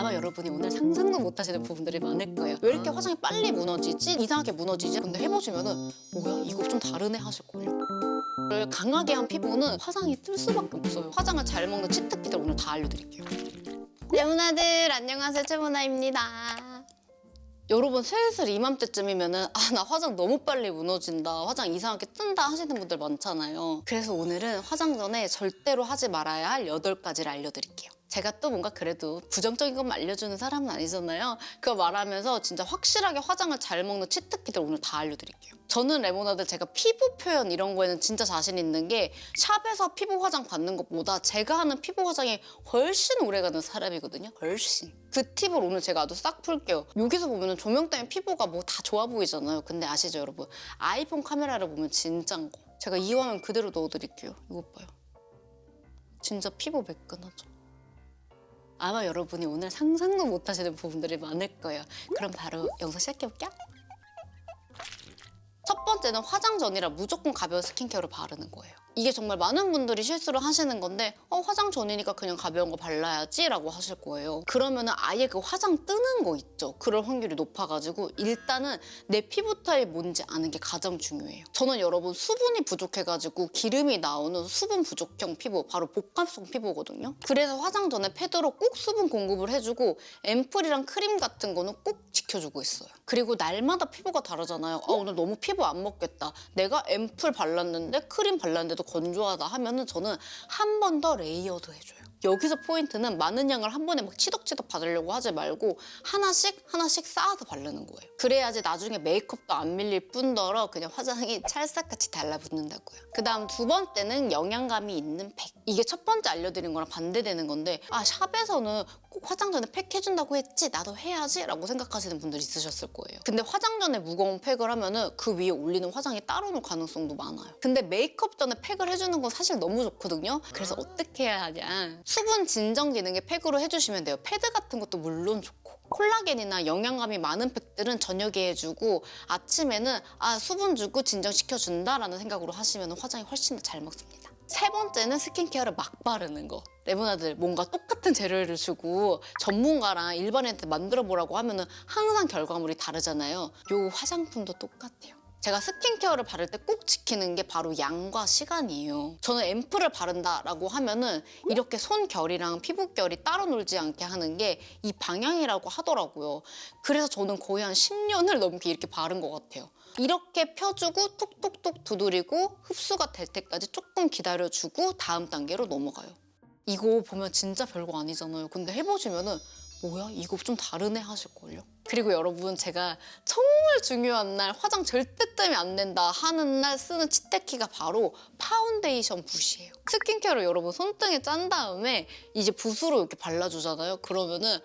아마 여러분이 오늘 상상도 못 하시는 부분들이 많을 거예요. 왜 이렇게 화장이 빨리 무너지지? 이상하게 무너지지? 근데 해보시면은 뭐야 이거 좀 다르네 하실걸요. 를 강하게 한 피부는 화장이 뜰 수밖에 없어요. 화장을 잘 먹는 치트키들 오늘 다 알려드릴게요. 레모나들 안녕하세요 최모나입니다. 여러분 슬슬 이맘때쯤이면은 아 나 화장 너무 빨리 무너진다 화장 이상하게 뜬다 하시는 분들 많잖아요 그래서 오늘은 화장 전에 절대로 하지 말아야 할 8가지를 알려드릴게요 제가 또 뭔가 그래도 부정적인 것만 알려주는 사람은 아니잖아요. 그거 말하면서 진짜 확실하게 화장을 잘 먹는 치트키들 오늘 다 알려드릴게요. 저는 레모나들 제가 피부 표현 이런 거에는 진짜 자신 있는 게 샵에서 피부 화장 받는 것보다 제가 하는 피부 화장이 훨씬 오래가는 사람이거든요. 훨씬. 그 팁을 오늘 제가 아주 싹 풀게요. 여기서 보면 조명 때문에 피부가 뭐 다 좋아 보이잖아요. 근데 아시죠 여러분? 아이폰 카메라를 보면 진짠 거. 제가 이 화면 그대로 넣어드릴게요. 이것 봐요. 진짜 피부 매끈하죠 아마 여러분이 오늘 상상도 못 하시는 부분들이 많을 거예요 그럼 바로 영상 시작해볼게요 첫 번째는 화장 전이라 무조건 가벼운 스킨케어를 바르는 거예요. 이게 정말 많은 분들이 실수를 하시는 건데 어 화장 전이니까 그냥 가벼운 거 발라야지 라고 하실 거예요. 그러면 은 아예 그 화장 뜨는 거 있죠. 그럴 확률이 높아가지고 일단은 내 피부 타입 뭔지 아는 게 가장 중요해요. 저는 여러분 수분이 부족해가지고 기름이 나오는 수분 부족형 피부 바로 복합성 피부거든요. 그래서 화장 전에 패드로 꼭 수분 공급을 해주고 앰플이랑 크림 같은 거는 꼭 지켜주고 있어요. 그리고 날마다 피부가 다르잖아요. 아 오늘 너무 피부 안 먹겠다. 내가 앰플 발랐는데 크림 발랐는데도 건조하다 하면은 저는 한 번 더 레이어드 해줘요. 여기서 포인트는 많은 양을 한 번에 막 치덕치덕 바르려고 하지 말고 하나씩 하나씩 쌓아서 바르는 거예요. 그래야지 나중에 메이크업도 안 밀릴 뿐더러 그냥 화장이 찰싹같이 달라붙는다고요. 그 다음 두 번째는 영양감이 있는 팩. 이게 첫 번째 알려드린 거랑 반대되는 건데 아 샵에서는 꼭 화장 전에 팩 해준다고 했지 나도 해야지 라고 생각하시는 분들이 있으셨을 거예요. 근데 화장 전에 무거운 팩을 하면은 그 위에 올리는 화장이 따로 올 가능성도 많아요. 근데 메이크업 전에 팩을 해주는 건 사실 너무 좋거든요. 그래서 어떻게 해야 하냐. 수분 진정 기능의 팩으로 해주시면 돼요. 패드 같은 것도 물론 좋고. 콜라겐이나 영양감이 많은 팩들은 저녁에 해주고 아침에는 아 수분 주고 진정시켜준다라는 생각으로 하시면 화장이 훨씬 더 잘 먹습니다. 세 번째는 스킨케어를 막 바르는 거. 레모나들 뭔가 똑같은 재료를 주고 전문가랑 일반인한테 만들어 보라고 하면은 항상 결과물이 다르잖아요. 요 화장품도 똑같아요. 제가 스킨케어를 바를 때 꼭 지키는 게 바로 양과 시간이에요. 저는 앰플을 바른다라고 하면은 이렇게 손결이랑 피부결이 따로 놀지 않게 하는 게 이 방향이라고 하더라고요. 그래서 저는 거의 한 10년을 넘게 이렇게 바른 것 같아요. 이렇게 펴주고 톡톡톡 두드리고 흡수가 될 때까지 조금 기다려주고 다음 단계로 넘어가요. 이거 보면 진짜 별거 아니잖아요. 근데 해보시면은 뭐야 이거 좀 다르네 하실걸요. 그리고 여러분 제가 정말 중요한 날 화장 절대 뜨면 안 된다 하는 날 쓰는 치트키가 바로 파운데이션 붓이에요. 스킨케어를 여러분 손등에 짠 다음에 이제 붓으로 이렇게 발라주잖아요. 그러면은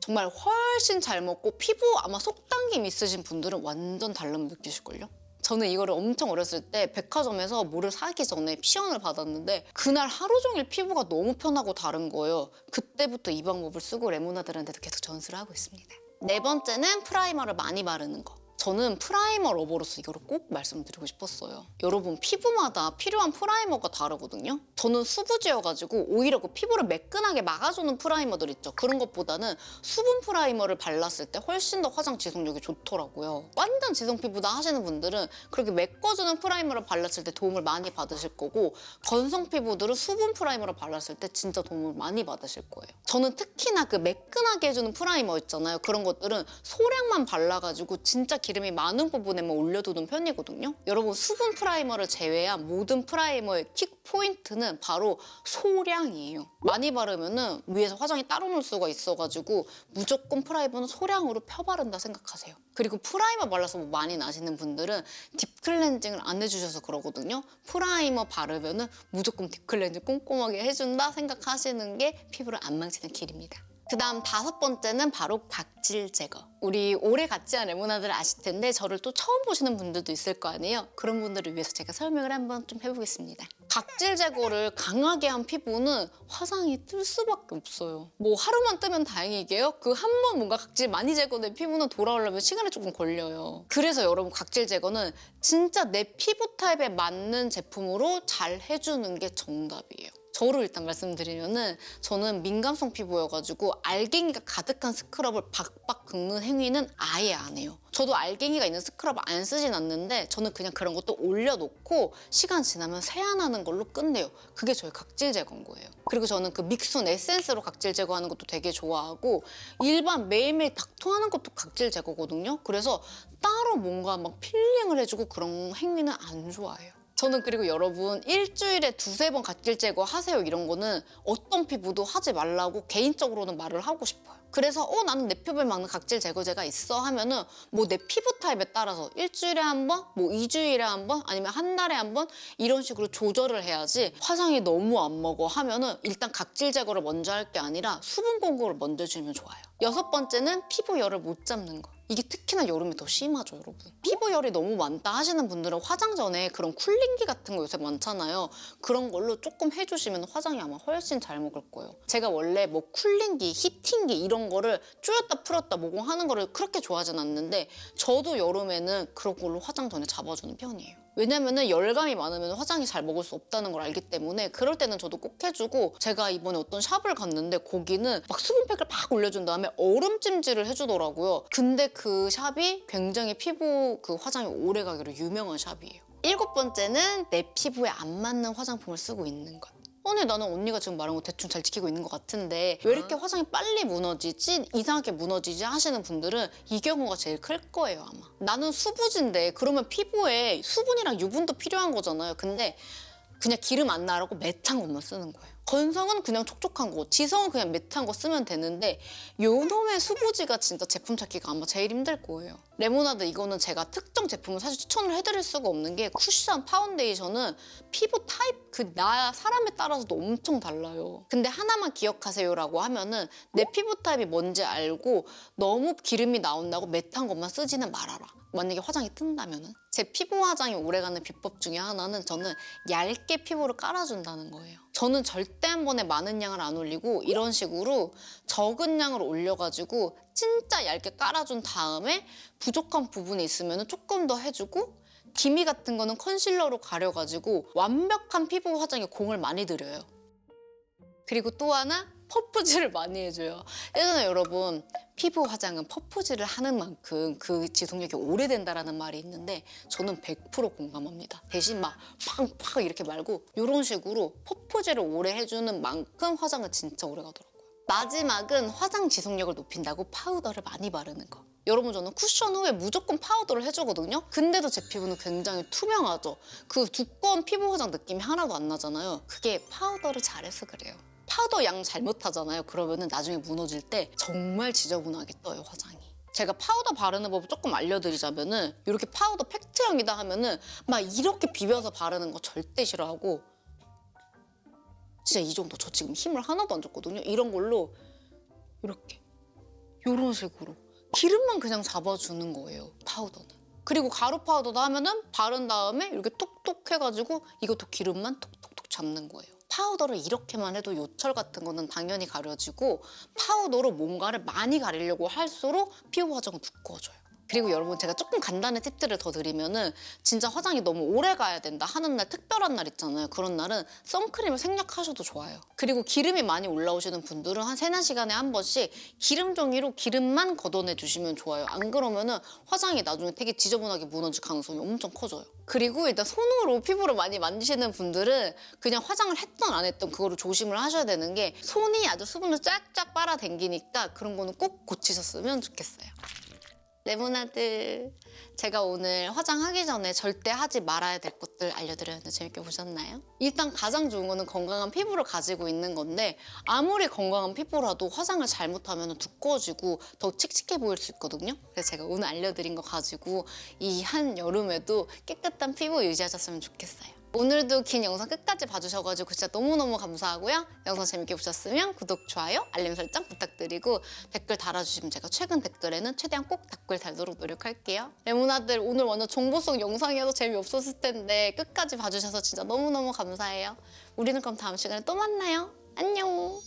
정말 훨씬 잘 먹고 피부 아마 속 당김 있으신 분들은 완전 다름 느끼실걸요? 저는 이거를 엄청 어렸을 때 백화점에서 뭐를 사기 전에 피언을 받았는데 그날 하루 종일 피부가 너무 편하고 다른 거예요. 그때부터 이 방법을 쓰고 레모나들한테도 계속 전수를 하고 있습니다. 네 번째는 프라이머를 많이 바르는 거. 저는 프라이머 러버로서 이거를 꼭 말씀드리고 싶었어요. 여러분 피부마다 필요한 프라이머가 다르거든요. 저는 수부지여가지고 오히려 그 피부를 매끈하게 막아주는 프라이머들 있죠. 그런 것보다는 수분 프라이머를 발랐을 때 훨씬 더 화장 지속력이 좋더라고요. 완전 지성 피부다 하시는 분들은 그렇게 메꿔주는 프라이머를 발랐을 때 도움을 많이 받으실 거고 건성 피부들은 수분 프라이머를 발랐을 때 진짜 도움을 많이 받으실 거예요. 저는 특히나 그 매끈하게 해주는 프라이머 있잖아요. 그런 것들은 소량만 발라가지고 진짜 기름이 많은 부분에만 올려두는 편이거든요. 여러분 수분 프라이머를 제외한 모든 프라이머의 킥 포인트는 바로 소량이에요. 많이 바르면은 위에서 화장이 따로 놀 수가 있어가지고 무조건 프라이머는 소량으로 펴 바른다 생각하세요. 그리고 프라이머 발라서 뭐 많이 나시는 분들은 딥클렌징을 안 해주셔서 그러거든요. 프라이머 바르면 은 무조건 딥클렌징 꼼꼼하게 해준다 생각하시는 게 피부를 안 망치는 길입니다. 그 다음 다섯 번째는 바로 각질 제거. 우리 오래 같이 한 레모나들 아실 텐데 저를 또 처음 보시는 분들도 있을 거 아니에요? 그런 분들을 위해서 제가 설명을 한번 좀 해보겠습니다. 각질 제거를 강하게 한 피부는 화장이 뜰 수밖에 없어요. 뭐 하루만 뜨면 다행이게요. 그 한 번 뭔가 각질 많이 제거된 피부는 돌아오려면 시간이 조금 걸려요. 그래서 여러분 각질 제거는 진짜 내 피부 타입에 맞는 제품으로 잘 해주는 게 정답이에요. 저를 일단 말씀드리면은 저는 민감성 피부여가지고 알갱이가 가득한 스크럽을 박박 긁는 행위는 아예 안 해요. 저도 알갱이가 있는 스크럽 안 쓰진 않는데 저는 그냥 그런 것도 올려놓고 시간 지나면 세안하는 걸로 끝내요. 그게 저의 각질 제거인 거예요. 그리고 저는 그 믹순 에센스로 각질 제거하는 것도 되게 좋아하고 일반 매일매일 닥터하는 것도 각질 제거거든요. 그래서 따로 뭔가 막 필링을 해주고 그런 행위는 안 좋아해요. 저는 그리고 여러분 일주일에 두세 번 각질 제거 하세요 이런 거는 어떤 피부도 하지 말라고 개인적으로는 말을 하고 싶어요. 그래서 어 나는 내 피부에 맞는 각질 제거제가 있어 하면은 뭐 내 피부 타입에 따라서 일주일에 한 번, 뭐 이주일에 한 번, 아니면 한 달에 한 번 이런 식으로 조절을 해야지 화장이 너무 안 먹어 하면은 일단 각질 제거를 먼저 할 게 아니라 수분 공급을 먼저 주면 좋아요. 여섯 번째는 피부 열을 못 잡는 거. 이게 특히나 여름에 더 심하죠, 여러분. 피부 열이 너무 많다 하시는 분들은 화장 전에 그런 쿨링기 같은 거 요새 많잖아요. 그런 걸로 조금 해주시면 화장이 아마 훨씬 잘 먹을 거예요. 제가 원래 뭐 쿨링기, 히팅기 이런 거를 쪼였다 풀었다 모공하는 거를 그렇게 좋아하진 않는데 저도 여름에는 그런 걸로 화장 전에 잡아주는 편이에요. 왜냐면은 열감이 많으면 화장이 잘 먹을 수 없다는 걸 알기 때문에 그럴 때는 저도 꼭 해주고 제가 이번에 어떤 샵을 갔는데 거기는 막 수분팩을 막 올려준 다음에 얼음찜질을 해주더라고요. 근데 그 샵이 굉장히 피부 그 화장이 오래 가기로 유명한 샵이에요. 일곱 번째는 내 피부에 안 맞는 화장품을 쓰고 있는 것. 아니 나는 언니가 지금 말한 거 대충 잘 지키고 있는 것 같은데 왜 이렇게 화장이 빨리 무너지지? 이상하게 무너지지? 하시는 분들은 이 경우가 제일 클 거예요 아마. 나는 수부진데 그러면 피부에 수분이랑 유분도 필요한 거잖아요. 근데 그냥 기름 안 나라고 매트한 것만 쓰는 거예요 건성은 그냥 촉촉한 거 지성은 그냥 매트한 거 쓰면 되는데 요놈의 수부지가 진짜 제품 찾기가 아마 제일 힘들 거예요 레모나드 이거는 제가 특정 제품을 사실 추천을 해드릴 수가 없는 게 쿠션 파운데이션은 피부 타입 그 나 사람에 따라서도 엄청 달라요. 근데 하나만 기억하세요라고 하면은 내 피부 타입이 뭔지 알고 너무 기름이 나온다고 매트한 것만 쓰지는 말아라. 만약에 화장이 뜬다면은 제 피부 화장이 오래가는 비법 중에 하나는 저는 얇게 피부를 깔아준다는 거예요. 저는 절대 한 번에 많은 양을 안 올리고 이런 식으로 적은 양을 올려가지고 진짜 얇게 깔아준 다음에 부족한 부분이 있으면 조금 더 해주고 기미 같은 거는 컨실러로 가려가지고 완벽한 피부 화장에 공을 많이 들여요. 그리고 또 하나 퍼프질을 많이 해줘요. 예전에 여러분 피부 화장은 퍼프질을 하는 만큼 그 지속력이 오래된다라는 말이 있는데 저는 100% 공감합니다. 대신 막 팡팡 이렇게 말고 이런 식으로 퍼프질을 오래 해주는 만큼 화장은 진짜 오래 가더라고요. 마지막은 화장 지속력을 높인다고 파우더를 많이 바르는 거. 여러분 저는 쿠션 후에 무조건 파우더를 해주거든요. 근데도 제 피부는 굉장히 투명하죠. 그 두꺼운 피부 화장 느낌이 하나도 안 나잖아요. 그게 파우더를 잘해서 그래요. 파우더 양 잘못하잖아요. 그러면은 나중에 무너질 때 정말 지저분하게 떠요 화장이. 제가 파우더 바르는 법을 조금 알려드리자면은 이렇게 파우더 팩트형이다 하면은 막 이렇게 비벼서 바르는 거 절대 싫어하고 진짜 이 정도 저 지금 힘을 하나도 안 줬거든요. 이런 걸로 이렇게 이런 식으로 기름만 그냥 잡아주는 거예요. 파우더는. 그리고 가루 파우더다 하면은 바른 다음에 이렇게 톡톡 해가지고 이것도 기름만 톡톡톡 잡는 거예요. 파우더를 이렇게만 해도 요철 같은 거는 당연히 가려지고 파우더로 뭔가를 많이 가리려고 할수록 피부 화장은 두꺼워져요. 그리고 여러분 제가 조금 간단한 팁들을 더 드리면은 진짜 화장이 너무 오래 가야 된다 하는 날 특별한 날 있잖아요. 그런 날은 선크림을 생략하셔도 좋아요. 그리고 기름이 많이 올라오시는 분들은 한 세네 시간에 한 번씩 기름 종이로 기름만 걷어내 주시면 좋아요. 안 그러면은 화장이 나중에 되게 지저분하게 무너질 가능성이 엄청 커져요. 그리고 일단 손으로 피부를 많이 만지시는 분들은 그냥 화장을 했던 안 했던 그거를 조심을 하셔야 되는 게 손이 아주 수분을 쫙쫙 빨아당기니까 그런 거는 꼭 고치셨으면 좋겠어요. 레모나드 제가 오늘 화장하기 전에 절대 하지 말아야 될 것들 알려드렸는데 재밌게 보셨나요? 일단 가장 좋은 거는 건강한 피부를 가지고 있는 건데 아무리 건강한 피부라도 화장을 잘못하면 두꺼워지고 더 칙칙해 보일 수 있거든요 그래서 제가 오늘 알려드린 거 가지고 이 한 여름에도 깨끗한 피부 유지하셨으면 좋겠어요 오늘도 긴 영상 끝까지 봐주셔가지고 진짜 너무너무 감사하고요. 영상 재밌게 보셨으면 구독, 좋아요, 알림 설정 부탁드리고 댓글 달아주시면 제가 최근 댓글에는 최대한 꼭 댓글 달도록 노력할게요. 레모나들 오늘 완전 정보성 영상이어서 재미없었을 텐데 끝까지 봐주셔서 진짜 너무너무 감사해요. 우리는 그럼 다음 시간에 또 만나요. 안녕!